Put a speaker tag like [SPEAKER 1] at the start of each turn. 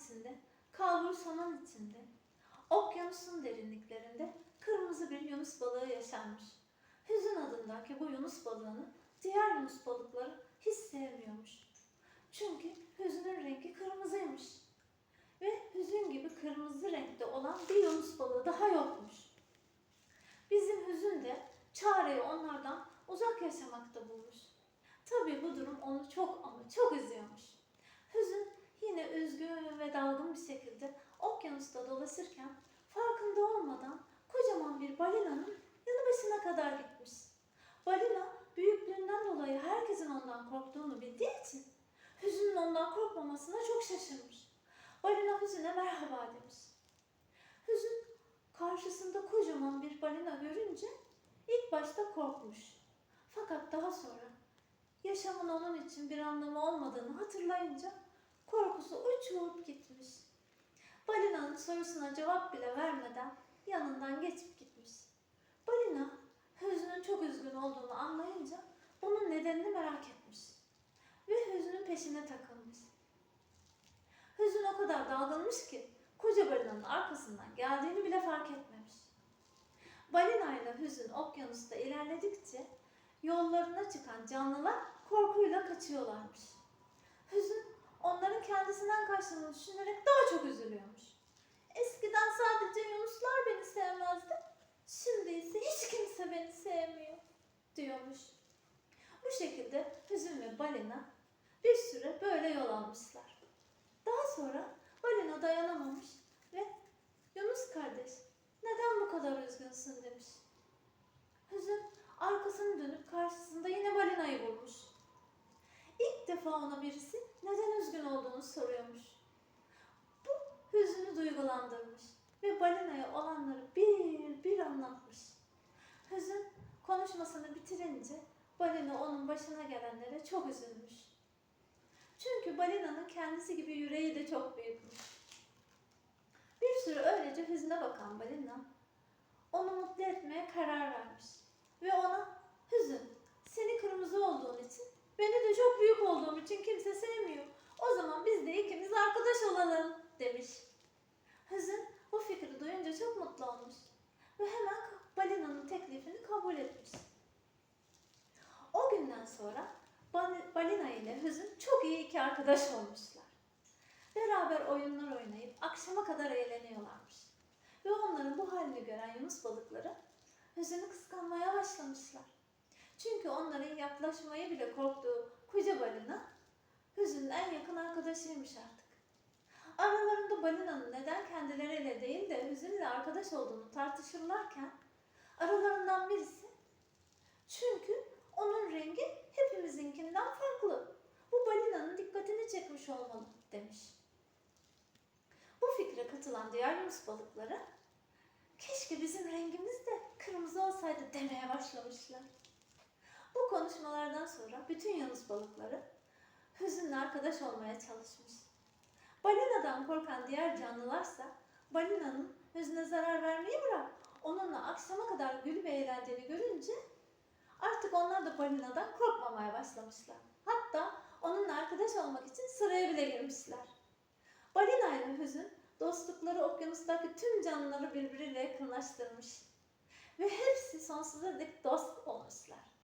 [SPEAKER 1] içinde, kalbur saman içinde, okyanusun derinliklerinde kırmızı bir yunus balığı yaşarmış. Hüzün adındaki bu yunus balığını diğer yunus balıkları hiç sevmiyormuş. Çünkü hüzünün rengi kırmızıymış. Ve hüzün gibi kırmızı renkte olan bir yunus balığı daha yokmuş. Bizim hüzün de çareyi onlardan uzak yaşamakta bulmuş. Tabii bu durum onu çok ama çok üzüyormuş. Hüzün yine üzgün ve dalgın bir şekilde okyanusta dolaşırken farkında olmadan kocaman bir balinanın yanı başına kadar gitmiş. Balina büyüklüğünden dolayı herkesin ondan korktuğunu bildiği için Hüzün'ün ondan korkmamasına çok şaşırmış. Balina Hüzün'e merhaba demiş. Hüzün karşısında kocaman bir balina görünce ilk başta korkmuş. Fakat daha sonra yaşamın onun için bir anlamı olmadığını hatırlayınca korkusu uçup gitmiş. Balinanın sorusuna cevap bile vermeden yanından geçip gitmiş. Balina Hüznün çok üzgün olduğunu anlayınca bunun nedenini merak etmiş. Ve Hüznün peşine takılmış. Hüzün o kadar dalgınmış ki koca balinanın arkasından geldiğini bile fark etmemiş. Balina ile Hüzün okyanusta ilerledikçe yollarına çıkan canlılar korkuyla kaçıyorlarmış. Onların kendisinden kaçtığını düşünerek daha çok üzülüyormuş. Eskiden sadece yunuslar beni sevmezdi. Şimdi ise hiç kimse beni sevmiyor diyormuş. Bu şekilde Hüzün ve Balina bir süre böyle yol almışlar. Daha sonra Balina dayanamamış ve Yunus kardeş neden bu kadar üzgünsün demiş. Hüzün arkasını dönüp karşısında yine Balina'yı bulmuş. Defa ona birisi neden üzgün olduğunu soruyormuş. Bu hüznü duygulandırmış ve balinaya olanları bir bir anlatmış. Hüzün konuşmasını bitirince balina onun başına gelenlere çok üzülmüş. Çünkü balinanın kendisi gibi yüreği de çok büyükmüş. Bir süre öylece hüzne bakan balina onu mutlu etmeye karar vermiş. Ve ona hüzün seni kırmızı olduğun için beni de çok büyük olduğum için kimse sevmiyor. O zaman biz de ikimiz arkadaş olalım demiş. Hüzün bu fikri duyunca çok mutlu olmuş ve hemen balinanın teklifini kabul etmiş. O günden sonra bal- balina ile Hüzün çok iyi iki arkadaş olmuşlar. Beraber oyunlar oynayıp akşama kadar eğleniyorlarmış. Ve onların bu halini gören yunus balıkları Hüzün'ü kıskanmaya başlamışlar. Çünkü onların yaklaşmayı bile korktuğu koca balina Hüzün'ün en yakın arkadaşıymış artık. Aralarında balinanın neden kendileriyle değil de Hüzün'le arkadaş olduğunu tartışırlarken aralarından birisi çünkü onun rengi hepimizinkinden farklı. Bu balinanın dikkatini çekmiş olmalı demiş. Bu fikre katılan diğer yunus balıkları keşke bizim rengimiz de kırmızı olsaydı demeye başlamışlar. Bu konuşmalardan sonra bütün yunus balıkları hüzünle arkadaş olmaya çalışmış. Balinadan korkan diğer canlılarsa balinanın hüzne zarar vermeyi bırak onunla akşama kadar gülüp eğlendiğini görünce artık onlar da balinadan korkmamaya başlamışlar. Hatta onunla arkadaş olmak için sıraya bile girmişler. Balina ile hüzün dostlukları okyanustaki tüm canlıları birbiriyle yakınlaştırmış. Ve hepsi sonsuza dek dost olmuşlar.